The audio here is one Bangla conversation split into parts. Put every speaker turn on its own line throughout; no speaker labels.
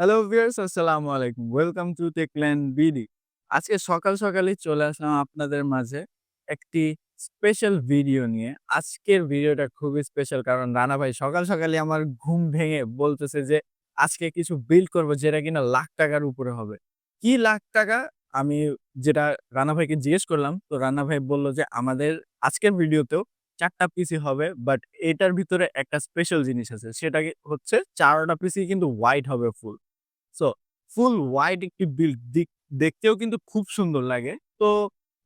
হ্যালো ভিউয়ার্স, আসসালামু আলাইকুম। Welcome to Techland BD. আজকে সকাল সকালই চলে আসলাম আপনাদের মাঝে একটি স্পেশাল ভিডিও নিয়ে। আজকের ভিডিওটা খুবই স্পেশাল কারণ রানা ভাই সকাল সকালই আমার ঘুম ভেঙে বলতেছে যে, আজকে কিছু বিল্ড করব যেটা কিনা লাখ টাকার উপরে হবে। কি লাখ টাকা? আমি যেটা রানা ভাইকে জিজ্ঞেস করলাম, তো রানা ভাই বলল যে, আমাদের আজকের ভিডিওতেও চারটা পিসি হবে বাট এটার ভিতরে একটা স্পেশাল জিনিস আছে। সেটা হচ্ছে চারটা পিসি কিন্তু হোয়াইট হবে ফুল সো ফুল হোয়াইট একটি বিল্ড দেখতেও কিন্তু খুব সুন্দর লাগে। তো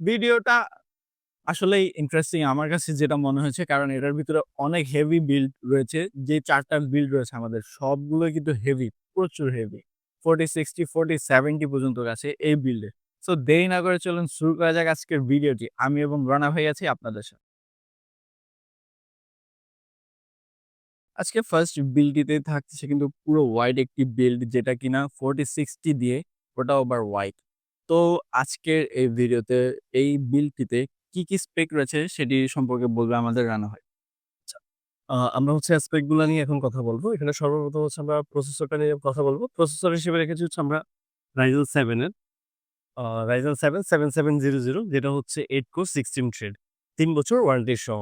ভিডিওটা আসলেই ইন্টারেস্টিং আমার কাছে যেটা মনে হয়েছে, কারণ এটার ভিতরে অনেক হেভি বিল্ড রয়েছে, যে চারটা বিল্ড রয়েছে আমাদের সবগুলো কিন্তু হেভি প্রচুর heavy forty sixty forty seventy পর্যন্ত আছে এই বিল্ডে সো দেরি না করে চলুন শুরু করা যাক আজকের ভিডিওটি আমি এবং রনা ভাই আছি আপনাদের সাথে। আজকে ফার্স্ট বিলটিতে থাকছে কিন্তু পুরো ওয়াইড একটি বিল্ড যেটা কিনা ফোর্টি সিক্সটি দিয়ে ওটা ওভার ওয়াইড তো আজকের এই ভিডিওতে এই বিলটিতে কি কি স্পেক রয়েছে সেটি সম্পর্কে বলবে আমাদের রানা হয়
আ, আমরা হচ্ছে অ্যাসপেক্টগুলা নিয়ে এখন কথা বলব। এখানে সর্বপ্রথম হচ্ছে আমরা প্রসেসরটা নিয়ে কথা বলব। প্রসেসর হিসেবে রেখেছি হচ্ছে আমরা Ryzen 7 এর, আ, Ryzen 7 7700 যেটা হচ্ছে এইট কোর 16 থ্রেড তিন বছর ওয়ারেন্টি সহ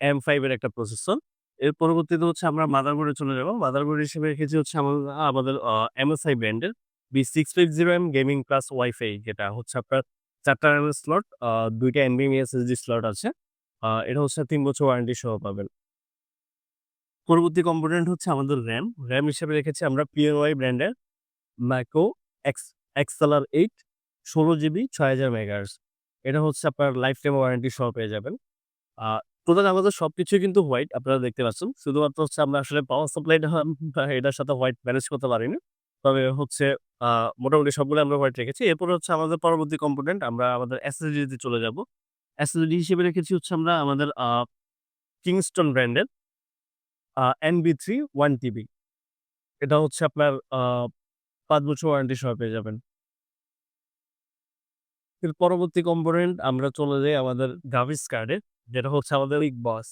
M5 এর একটা প্রসেসর। এর পরবর্তীতে হচ্ছে আমরা মাদারবোর্ডে চলে যাব। মাদারবোর্ড হিসেবে রেখেছি হচ্ছে আমা, আমাদের MSI ব্র্যান্ডের B650M গেমিং প্লাস ওয়াইফাই যেটা হচ্ছে আপনার ৪ টা স্লট আ ২ টা NVMe SSD স্লট আছে। এটা হচ্ছে তিন বছর ওয়ারেন্টি সহ পাবেন। পরবর্তী কম্পোনেন্ট হচ্ছে আমাদের র্যাম র্যাম হিসেবে রেখেছি আমরা PNY ব্র্যান্ডের ম্যাকো এক্স Excelr 8 16 জিবি ছয় হাজার মেগার্স এটা হচ্ছে আপনার লাইফ টাইম ওয়ারেন্টি সহ পেয়ে যাবেন। টোটাল আমাদের সবকিছুই কিন্তু হোয়াইট, আপনারা দেখতে পাচ্ছেন। শুধুমাত্র হচ্ছে আমরা আসলে পাওয়ার সাপ্লাইটা এটার সাথে হোয়াইট ম্যানেজ করতে পারিনি। তবে হচ্ছে মোটামুটি সবগুলো আমরা হোয়াইট রেখেছি। এরপর হচ্ছে আমাদের পরবর্তী কম্পোনেন্ট আমরা আমাদের SSD তে চলে যাব SSD হিসেবে রেখেছি হচ্ছে আমরা আমাদের Kingston ব্র্যান্ডের আ NB3 1 টিবি। এটা হচ্ছে আপনার ৫ বছর ওয়ারেন্টি সহ পেয়ে যাবেন। এর পরবর্তী কম্পোনেন্ট আমরা চলে যাই আমাদের গ্রাফিক্স কার্ডে যেটা হচ্ছে আমাদের big boss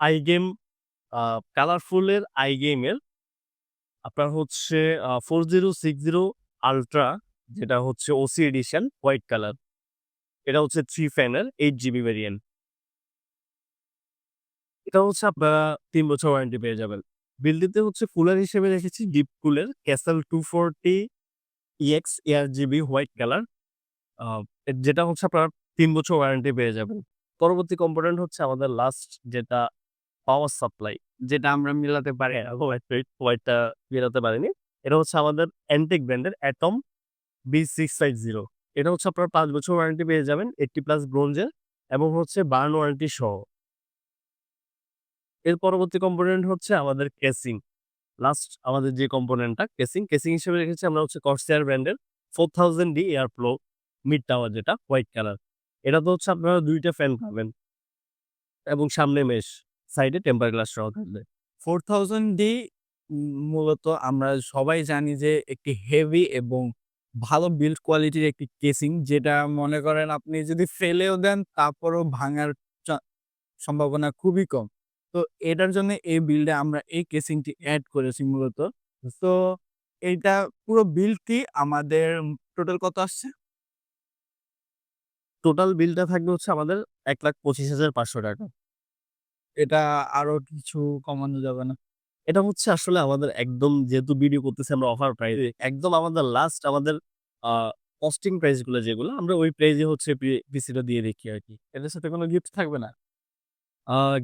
iGame, uh Colorful এর iGame এর আপনার হচ্ছে four zero six zero ultra যেটা হচ্ছে ওসি এডিশন হোয়াইট কালার। এটা হচ্ছে 3 ফ্যানের এইট জিবি ভেরিয়েন্ট। এটা হচ্ছে আপনারা তিন বছর ওয়ারেন্টি পেয়ে যাবেন। বিল্ডটিতে হচ্ছে কুলার হিসেবে রেখেছি ডিপ কুলের Castle 240 EX GB white colour. যেটা হচ্ছে আপনারা তিন বছর ওয়ারেন্টি পেয়ে যাবেন। পরবর্তী কম্পোনেন্ট হচ্ছে আমাদের লাস্ট যেটা পাওয়ার সাপ্লাই
যেটা আমরা মিলাতে পারি
হ্যাঁ, হোয়াইট হোয়াইটটা মেলাতে পারিনি। এটা হচ্ছে আমাদের Antec ব্র্যান্ডের Atom B650 এটা হচ্ছে আপনার পাঁচ বছর ওয়ারেন্টি পেয়ে যাবেন 80 প্লাস ব্রোঞ্জের এবং হচ্ছে বার্ন ওয়ারেন্টি সহ। এর পরবর্তী কম্পোনেন্ট হচ্ছে আমাদের কেসিং। লাস্ট আমাদের যে কম্পোনেন্টটা কেসিং, কেসিং হিসেবে রেখেছি আমরা হচ্ছে Corsair ব্র্যান্ডের 4000D এয়ারফ্লো মিড টাওয়ার যেটা হোয়াইট কালার। এটাতে হচ্ছে আপনারা ২ টা ফ্যান পাবেন। এবং সামনে মেশ, সাইডে টেম্পার গ্লাস সহ থাকবে।
4000D ডি মূলত আমরা সবাই জানি যে একটি হেভি এবং ভালো বিল্ড কোয়ালিটির একটি কেসিং যেটা মনে করেন আপনি যদি ফেলেও দেন তারপরও ভাঙার সম্ভাবনা খুবই কম। তো এটার জন্য এই বিল্ডে আমরা এই কেসিংটি অ্যাড করেছি মূলত। তো এইটা পুরো বিল্ডটি আমাদের টোটাল কত আসছে?
টোটাল বিলটা থাকবে হচ্ছে আমাদের ৳১,২৫,৫০০
এটা আরও কিছু কমানো যাবে না?
এটা হচ্ছে আসলে আমাদের একদম যেহেতু ভিডিও করতেছি আমরা অফার প্রাইস একদম আমাদের লাস্ট আমাদের কস্টিং প্রাইসগুলো যেগুলো আমরা ওই প্রাইসে হচ্ছে পিসিটা দিয়ে দেখি আর কি
এটার সাথে কোনো গিফট থাকবে না?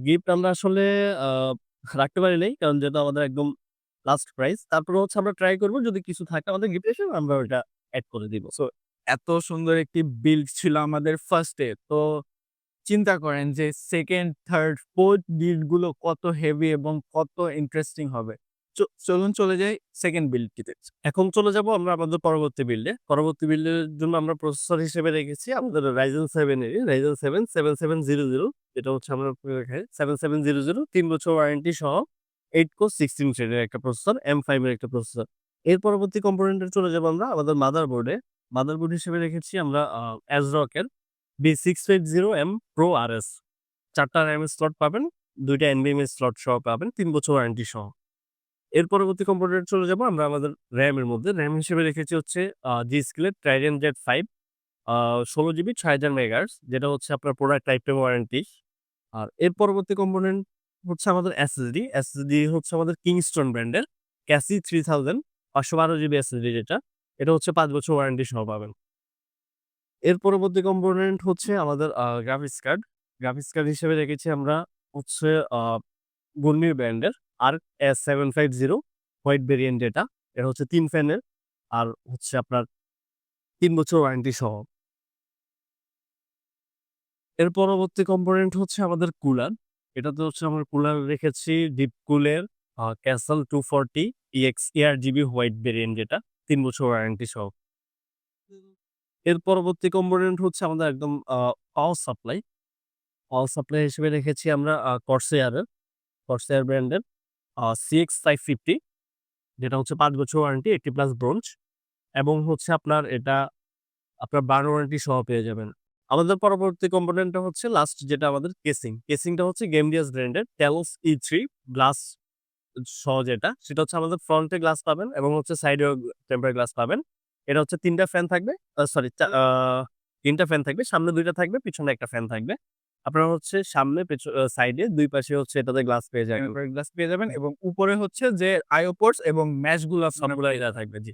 গিফট আমরা আসলে রাখতে পারি নাই। কারণ যেহেতু আমাদের একদম লাস্ট প্রাইস। তারপরে হচ্ছে আমরা ট্রাই করব যদি কিছু থাকে আমাদের গিফট এসে আমরা ওইটা অ্যাড করে দিব।
সো এত সুন্দর একটি বিল্ড ছিল আমাদের ফার্স্ট। তো চিন্তা করেন যে সেকেন্ড, থার্ড, ফোর্থ বিল্ডগুলো কত হেভি এবং কত ইন্টারেস্টিং হবে। চলুন চলে যাই সেকেন্ড বিল্ডটিতে।
এখন চলে যাব আমরা আমাদের পরবর্তী বিল্ডে। পরবর্তী বিল্ডের জন্য আমরা প্রসেসর হিসেবে রেখেছি আমাদের Ryzen 7 এরই Ryzen 7 7700 যেটা হচ্ছে আমরা 7700 ৩ বছর ওয়ারেন্টি সহ এইট কো সিক্সটিন থ্রেডের একটা প্রসেসর, M5 এর একটা প্রসেসর। এর পরবর্তী কম্পোনেন্টে চলে যাব আমরা আমাদের মাদারবোর্ডে। মাদারবোর্ড হিসেবে রেখেছি আমরা আ ASRock এর B650M Pro RS ৪ টা RAM এর স্লট পাবেন, ২ টা NVMe স্লট সহ পাবেন তিন বছর ওয়ারেন্টি সহ। এর পরবর্তী কম্পোনেন্ট চলে যাব আমরা আমাদের এর মধ্যে। র্যাম হিসেবে রেখেছি হচ্ছে জি G-Skill Trident Z5 আ 16 জিবি 6000 মেগাহার্টজ যেটা হচ্ছে আপনার প্রোডাক্ট লাইফ টাইম ওয়ারেন্টি। আর এর পরবর্তী কম্পোনেন্ট হচ্ছে আমাদের SSD, SSD হচ্ছে আমাদের Kingston ব্র্যান্ডের ক্যাসি থ্রি থাউজেন্ড পাঁচশো বারো জিবি SSD যেটা। এটা হচ্ছে পাঁচ বছর ওয়ারেন্টি সহ পাবেন। এর পরবর্তী কম্পোনেন্ট হচ্ছে আমাদের গ্রাফিক্স কার্ড। গ্রাফিক্স কার্ড হিসেবে রেখেছি আমরা হচ্ছে Gurnir ব্র্যান্ডের ARC S750 হোয়াইট ভেরিয়েন্ট যেটা। এটা হচ্ছে তিন ফ্যানের আর হচ্ছে আপনার তিন বছর ওয়ারেন্টি সহ। এর পরবর্তী কম্পোনেন্ট হচ্ছে আমাদের কুলার। এটাতে হচ্ছে আমরা কুলার রেখেছি Deepcool-এর আ, Castle 240 EX GB white variant যেটা 3 বছর ওয়ারেন্টি সহ। এর পরবর্তী কম্পোনেন্ট হচ্ছে আমাদের একদম পাওয়ার সাপ্লাই। পাওয়ার সাপ্লাই হিসেবে রেখেছি আমরা Corsair-এর Corsair ব্র্যান্ডের আ CX550 যেটা হচ্ছে পাঁচ বছর ওয়ারেন্টি 80 প্লাস ব্রোঞ্জ এবং হচ্ছে আপনার এটা আপনার বার্ন ওয়ারেন্টি সহ পেয়ে যাবেন। আমাদের পরবর্তী কম্পোনেন্টটা হচ্ছে লাস্ট যেটা আমাদের কেসিং। কেসিংটা হচ্ছে গেমডিয়াস ব্র্যান্ডের টেলস ই থ্রি গ্লাস সহ যেটা সেটা হচ্ছে আমাদের ফ্রন্টে গ্লাস পাবেন এবং হচ্ছে সাইডেও টেম্পার গ্লাস পাবেন। এটা হচ্ছে তিনটা ফ্যান থাকবে সরি চা আ ৩ টা ফ্যান থাকবে। সামনে দুইটা থাকবে, পিছনে একটা ফ্যান থাকবে। আপনারা হচ্ছে সামনে সাইডে ২ পাশে হচ্ছে এটাতে গ্লাস পেয়ে যাবেন।
গ্লাস পেয়ে যাবেন এবং উপরে হচ্ছে যে IO পোর্টস এবং ম্যাশগুলা
সবগুলাই দেয়া থাকবে, জি।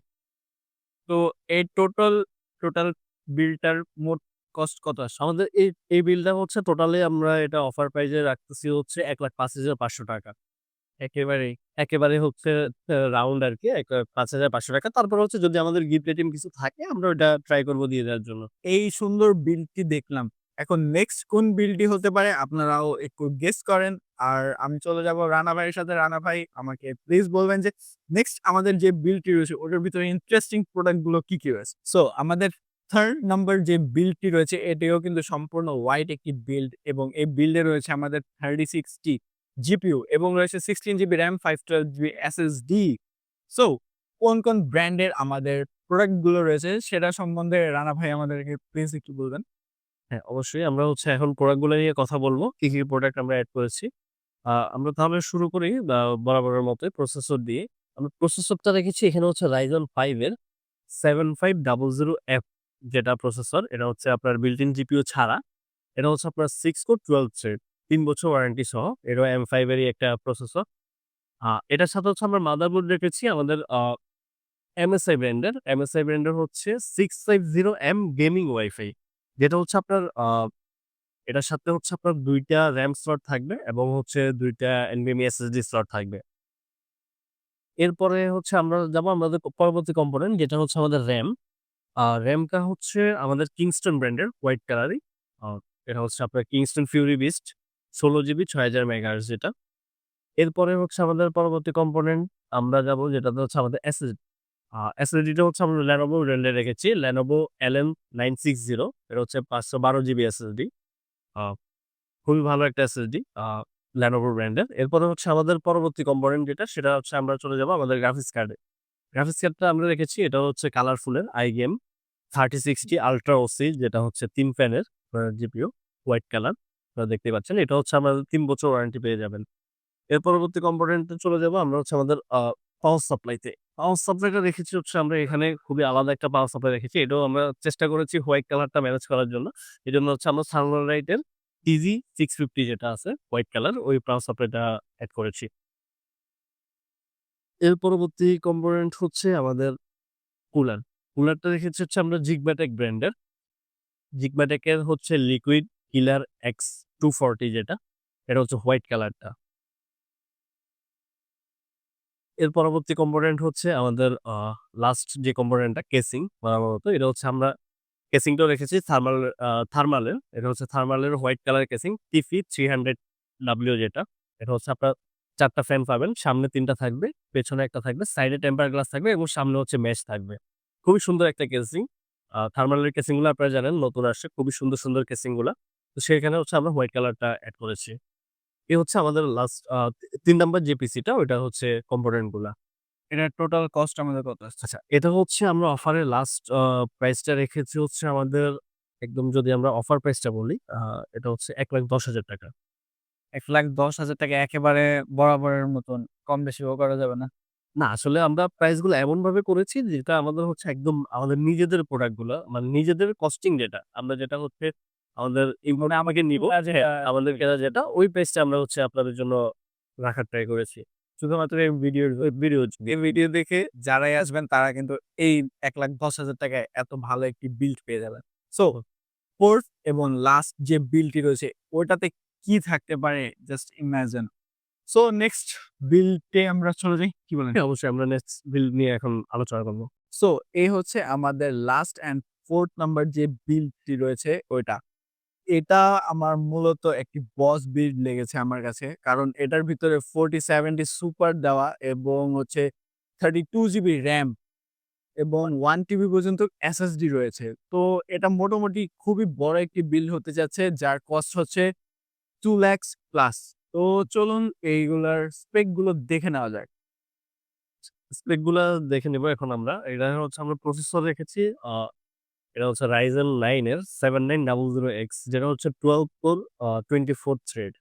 তো এই টোটাল, টোটাল বিলটার মোট কস্ট কত আসছে?
আমাদের এই, এই বিলটা হচ্ছে টোটালি আমরা এটা অফার প্রাইজে রাখতেছি হচ্ছে ৳১,০৫,৫০০
একেবারেই।
একেবারে হচ্ছে আ রাউন্ড আরকি ৳১,৫৫০০ তারপরে হচ্ছে যদি আমাদের গিফট আইটেম কিছু থাকে আমরা ওটা ট্রাই করব দিয়ে দেওয়ার জন্য।
এই সুন্দর বিলটি দেখলাম। এখন নেক্সট কোন বিলটি হতে পারে আপনারাও একটু গেস করেন। আর আমি চলে যাব রানা ভাইয়ের সাথে। রানা ভাই আমাকে প্লিজ বলবেন যে নেক্সট আমাদের যে বিলটি রয়েছে ওটার ভিতরে ইন্টারেস্টিং প্রোডাক্টগুলো কি, কি রয়েছে? সো আমাদের 3rd নাম্বার যে বিল্ডটি রয়েছে এটিও কিন্তু সম্পূর্ণ হোয়াইট একটি বিল্ড এবং এই বিল্ডে রয়েছে আমাদের 36টি জিপিইউ এবং রয়েছে 16 GB RAM 512 GB SSD। So কোন, কোন ব্র্যান্ডের আমাদের প্রোডাক্টগুলো রয়েছে সেটা সম্বন্ধে রানা ভাই আমাদেরকে প্লিজ একটু বলবেন।
হ্যাঁ, অবশ্যই আমরা হচ্ছে এখন প্রোডাক্টগুলো নিয়ে কথা বলব কি, কি প্রোডাক্ট আমরা এড করেছি। আমরা তাহলে শুরু করি বরাবরের মতোই প্রসেসর দিয়ে। আমরা প্রসেসরটা রেখেছি এখানে হচ্ছে Ryzen 5 এর 7500F যেটা প্রসেসর। এটা হচ্ছে আপনার বিল্ট ইন জিপিইউ ছাড়া। এটা হচ্ছে আপনার 6 কোর 12 থ্রেড ৩ বছর ওয়ারেন্টি সহ। এটাও M5 এরই একটা প্রসেসর। এটার সাথে হচ্ছে আমরা মাদারবোর্ড রেখেছি আমাদের MSI ব্র্যান্ডের। এমএসআই ব্র্যান্ডের হচ্ছে 650M গেমিং ওয়াইফাই। যেটা হচ্ছে আপনার এটার সাথে হচ্ছে আপনার দুইটা র্যাম স্লট থাকবে এবং হচ্ছে ২ টা NVMe SSD স্লট থাকবে। এরপরে হচ্ছে আমরা যাব আমাদের পরবর্তী কম্পোনেন্ট যেটা হচ্ছে আমাদের র্যাম আর RAM-টা হচ্ছে আমাদের কিংস্টন ব্র্যান্ডের হোয়াইট কালারই। এটা হচ্ছে আপনার Kingston Fury Beast 16 GB 6000 megahertz যেটা। এরপরে হচ্ছে আমাদের পরবর্তী কম্পোনেন্ট আমরা যাব যেটাতে হচ্ছে আমাদের এসএসডি SSD-টা হচ্ছে আমরা Lenovo ব্র্যান্ডের রেখেছি। Lenovo L M nine six zero এটা হচ্ছে 512 জিবি এসএসডি খুবই ভালো একটা আ, Lenovo ব্র্যান্ডের। এরপরে হচ্ছে আমাদের পরবর্তী কম্পোনেন্ট যেটা, সেটা হচ্ছে আমরা চলে যাব আমাদের গ্রাফিক্স কার্ডে। গ্রাফিক্স কার্ডটা আমরা রেখেছি, এটা হচ্ছে কালারফুলের iGame thirty sixty ultra OC যেটা হচ্ছে তিন ফ্যানের জিপিইউ হোয়াইট কালার। আপনারা দেখতেই পাচ্ছেন। এটা হচ্ছে আমাদের তিন বছর ওয়ারেন্টি পেয়ে যাবেন। এর পরবর্তী কম্পোনেন্টে চলে যাব আমরা হচ্ছে আমাদের পাওয়ার সাপ্লাইতে। পাওয়ার সাপ্লাইটা রেখেছি হচ্ছে আমরা এখানে খুবই আলাদা একটা পাওয়ার সাপ্লাই রেখেছি। এটাও আমরা চেষ্টা করেছি হোয়াইট কালারটা ম্যানেজ করার জন্য। এজন্য হচ্ছে আমরা Sunlight-এর TG650 যেটা আছে হোয়াইট কালার ওই পাওয়ার সাপ্লাইটা অ্যাড করেছি। এর পরবর্তী কম্পোনেন্ট হচ্ছে আমাদের কুলার। কুলারটা রেখেছি হচ্ছে আমরা Jigmatic ব্র্যান্ডের। Jigmatic-এর হচ্ছে লিকুইড কিলার X240 যেটা। এটা হচ্ছে হোয়াইট কালারটা। এর পরবর্তী কম্পোনেন্ট হচ্ছে আমাদের লাস্ট যে কম্পোনেন্টটা কেসিং বরাবরত এটা হচ্ছে আমরা কেসিংটাও রেখেছি থার্মাল থার্মালের। এটা হচ্ছে থার্মালের হোয়াইট কালার কেসিং TP300W যেটা। এটা হচ্ছে আপনার ৪ টা ফ্যান পাবেন। সামনে তিনটা থাকবে, পেছনে ১ টা থাকবে, সাইডে টেম্পার গ্লাস থাকবে এবং সামনে হচ্ছে মেশ থাকবে। খুবই সুন্দর একটা কেসিং। থার্মালের কেসিংগুলো আপনারা জানেন নতুন আসছে। খুবই সুন্দর, সুন্দর কেসিংগুলা। তো সেখানে হচ্ছে আমরা হোয়াইট কালারটা অ্যাড করেছি। এই হচ্ছে আমাদের লাস্ট ৩ নাম্বার যে পিসিটা ওইটা হচ্ছে কম্পোনেন্টগুলা।
এটার টোটাল কস্ট আমাদের কত আসছে?
আচ্ছা, এটা হচ্ছে আমরা অফারে লাস্ট প্রাইসটা রেখেছি হচ্ছে আমাদের একদম যদি আমরা অফার প্রাইসটা বলি এটা হচ্ছে ৳১,১০,০০০
৳১,১০,০০০ একেবারে বরাবরের মতন কম বেশিও করা যাবে না?
না আসলে আমরা প্রাইসগুলো এমন ভাবে করেছি যেটা আমাদের হচ্ছে একদম আমাদের নিজেদের প্রোডাক্টগুলো মানে নিজেদের কস্টিং যেটা আমরা যেটা হচ্ছে আমাদের মানে আমাকে নিব। আমাদের কেনা যেটা ওই প্রাইসটা আমরা হচ্ছে আপনাদের জন্য রাখার ট্রাই করেছি। শুধুমাত্র এই ভিডিও ভিডিও
এই ভিডিও দেখে যারাই আসবেন তারা কিন্তু এই এক লাখ দশ হাজার টাকায় এত ভালো একটি বিল্ড পেয়ে যাবেন। সো ফোর্থ এবং লাস্ট যে বিলটি রয়েছে ওটাতে কি থাকতে পারে? জাস্ট ইমাজিন সো নেক্সট বিলটে আমরা চলে যাই। কি বলেন?
অবশ্যই আমরা নেক্সট বিল নিয়ে এখন আলোচনা করব।
সো এই হচ্ছে আমাদের লাস্ট অ্যান্ড ফোর্থ নাম্বার যে বিলটি রয়েছে ওইটা। এটা আমার মূলত একটি বস বিল্ড লেগেছে আমার কাছে। কারণ এটার ভিতরে ফোরটি সেভেন্টি সুপার দেওয়া এবং হচ্ছে থার্টি টু জিবি র্যাম এবং ওয়ান টিবি পর্যন্ত এসএসডি রয়েছে। তো এটা মোটামুটি খুবই বড় একটি বিল হতে যাচ্ছে, যার কস্ট হচ্ছে টু ল্যাক্স প্লাস তো চলুন এইগুলার স্পেকগুলো দেখে নেওয়া যাক।
স্পেকগুলা দেখে নেব এখন আমরা। এটা হচ্ছে আমরা প্রসেসর রেখেছি এটা হচ্ছে রাইজেন নাইন এর seven nine double zero X যেটা হচ্ছে twelve core twenty four thread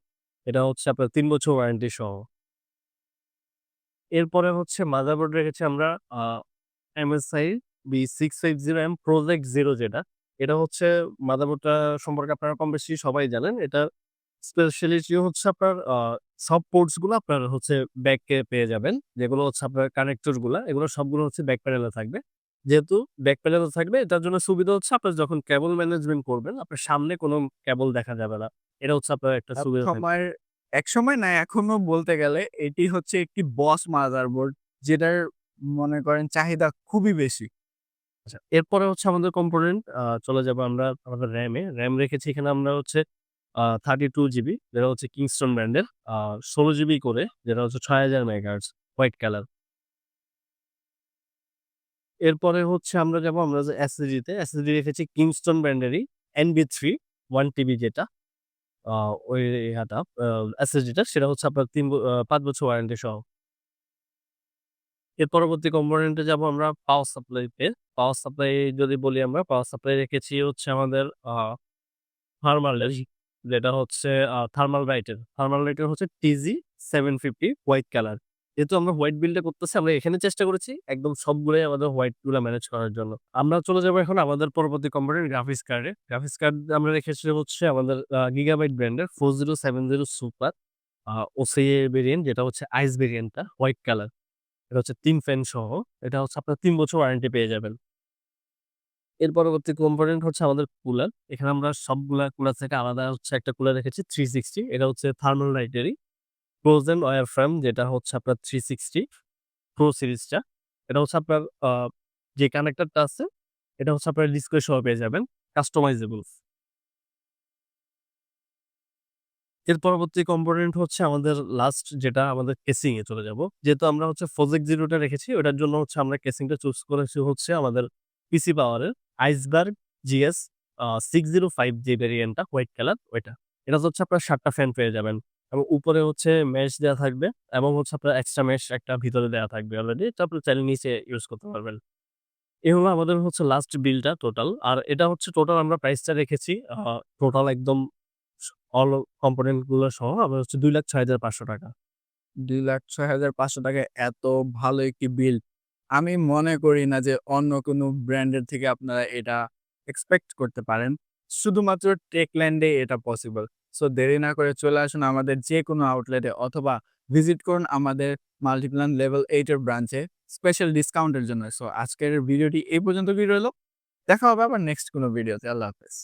এটা হচ্ছে আপনার তিন বছর ওয়ারেন্টি সহ। এরপরে হচ্ছে মাদারবোর্ড রেখেছি আমরা MSI B six five zero M project zero যেটা। এটা হচ্ছে মাদারবোর্ডটা সম্পর্কে আপনারা কম বেশি সবাই জানেন। এটা স্পেশালিটি হচ্ছে আপনার সব পোর্টসগুলো আপনার হচ্ছে ব্যাকে পেয়ে যাবেন। যেগুলো হচ্ছে আপনার কানেক্টরগুলা, এগুলো সবগুলো হচ্ছে ব্যাক প্যানেলে থাকবে। যেহেতু ব্যাক প্যানেলে থাকবে এটার জন্য সুবিধা হচ্ছে আপনার যখন কেবল ম্যানেজমেন্ট করবেন আপনার সামনে কোনো কেবল দেখা যাবে না। এটা হচ্ছে আপনার একটা সুবিধা।
সময়ের এক সময় না এখনও বলতে গেলে এটি হচ্ছে একটি বস মাদারবোর্ড যেটার মনে করেন চাহিদা খুবই বেশি।
আচ্ছা এরপরে হচ্ছে আমাদের কম্পোনেন্ট চলে যাব আমরা আমাদের র্যামে র্যাম রেখেছি এখানে আমরা হচ্ছে থার্টি টু জিবি যেটা হচ্ছে কিংস্টন ব্র্যান্ডের ষোলো জিবি করে যেটা হচ্ছে ছয় হাজার মেগাহার্টজ হোয়াইট কালার এরপরে হচ্ছে আমরা যাব আমরা যে এসএসডিতে এসএসডি রেখেছি কিংস্টন ব্র্যান্ডেরই এনবি থ্রি ওয়ান টিবি যেটা। ওই হাটা এসএসডিটা সেটা হচ্ছে আপনার তিন পাঁচ বছর ওয়ারেন্টি সহ। এর পরবর্তী কম্পোনেন্টে যাব আমরা পাওয়ার সাপ্লাইতে পাওয়ার সাপ্লাই যদি বলি আমরা পাওয়ার সাপ্লাই রেখেছি হচ্ছে আমাদের থার্মালের যেটা হচ্ছে থার্মাল রাইটের থার্মাল রাইটের হচ্ছে TG seven fifty white colour যেহেতু আমরা হোয়াইট বিলটা করতেছি, আমরা এখানে চেষ্টা করেছি একদম সবগুলোই আমাদের হোয়াইটগুলো ম্যানেজ করার জন্য। আমরা চলে যাব এখন আমাদের পরবর্তী কম্পোনেন্ট গ্রাফিক্স কার্ডে গ্রাফিক্স কার্ড আমরা রেখেছি হচ্ছে আমাদের গিগাবাইট ব্র্যান্ডের four zero seven zero super OCA variant যেটা হচ্ছে আইস ভেরিয়েন্টটা হোয়াইট কালার এটা হচ্ছে তিন ফ্যান সহ। এটা হচ্ছে আপনার তিন বছর ওয়ারেন্টি পেয়ে যাবেন। এর পরবর্তী কম্পোনেন্ট হচ্ছে আমাদের কুলার এখানে আমরা সবগুলা কুলার থেকে আলাদা হচ্ছে একটা কুলার রেখেছি থ্রি সিক্সটি এটা হচ্ছে থার্মাল লাইটেরই ফ্রোজেন ওয়ার ফ্রেম যেটা হচ্ছে আপনার থ্রি সিক্সটি প্রো সিরিজটা এটা হচ্ছে আপনার যে কানেক্টরটা আছে, এটা হচ্ছে আপনার ডিসপ্লে সহ পেয়ে যাবেন কাস্টমাইজেবল এর পরবর্তী কম্পোনেন্ট হচ্ছে আমাদের লাস্ট যেটা আমাদের কেসিং এ চলে যাব। যেহেতু আমরা হচ্ছে ফোজেক জিরোটা রেখেছি, ওটার জন্য হচ্ছে আমরা কেসিংটা চুজ করেছি হচ্ছে আমাদের পিসি পাওয়ারের iceberg GS six zero five যে ভেরিয়েন্টটা হোয়াইট কালার ওইটা। এটা হচ্ছে আপনার সাতটা ফ্যান পেয়ে যাবেন। এবং উপরে হচ্ছে মেশ দেওয়া থাকবে এবং হচ্ছে আপনার এক্সট্রা মেশ একটা ভিতরে দেওয়া থাকবে অলরেডি এটা আপনি চাইলে নিচে ইউজ করতে পারবেন। হলো আমাদের হচ্ছে লাস্ট বিলটা টোটাল আর এটা হচ্ছে টোটাল আমরা প্রাইসটা রেখেছি টোটাল একদম অল কম্পোনেন্টগুলো সহ আমরা হচ্ছে দুই লাখ ছয় হাজার পাঁচশো টাকা।
দুই লাখ ছয় হাজার পাঁচশো টাকায় এত ভালো একটি বিল আমি মনে করি না যে অন্য কোনো ব্র্যান্ডের থেকে আপনারা এটা এক্সপেক্ট করতে পারেন। শুধুমাত্র টেকল্যান্ডে এটা পসিবল সো দেরি না করে চলে আসুন আমাদের যে কোনো আউটলেটে অথবা ভিজিট করুন আমাদের মাল্টিপ্লান লেভেল এইটের ব্রাঞ্চে স্পেশাল ডিসকাউন্টের জন্য। সো আজকের ভিডিওটি এই পর্যন্ত ভিডিও হলো দেখা হবে আবার নেক্সট কোনো ভিডিওতে আল্লাহ হাফেজ।